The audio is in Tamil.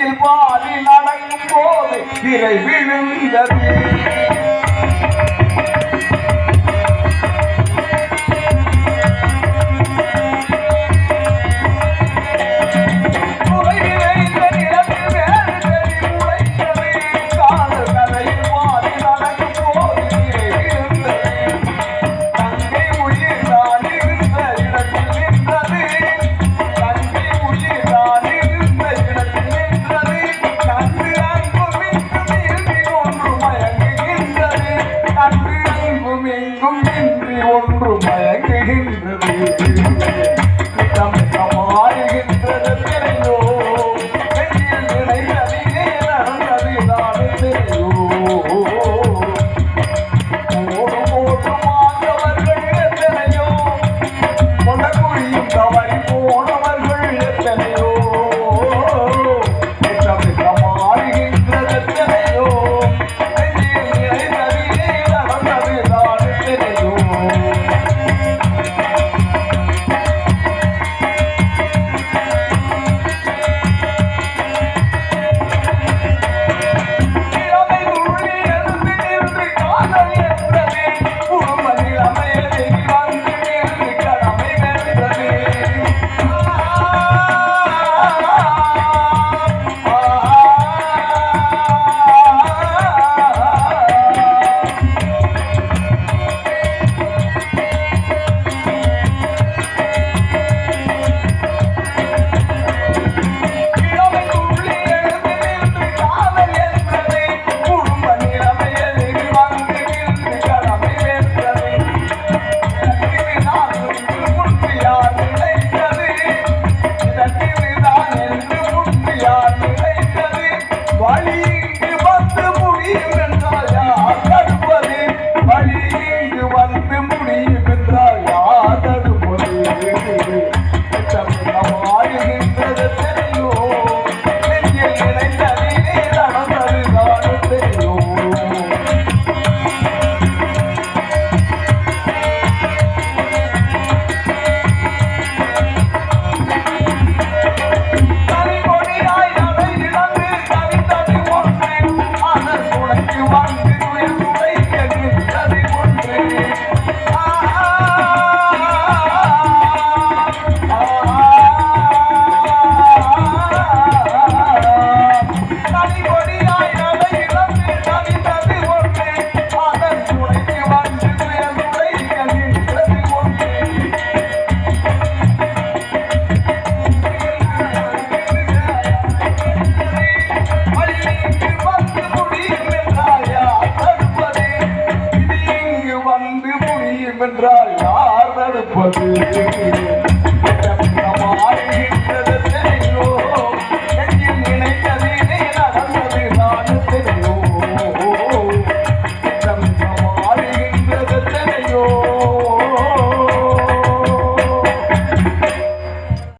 பாதையில் பாதி நடக்கும் போது விரைவில் விழுந்தது. முடியும் என்றால் யார் நடப்பது?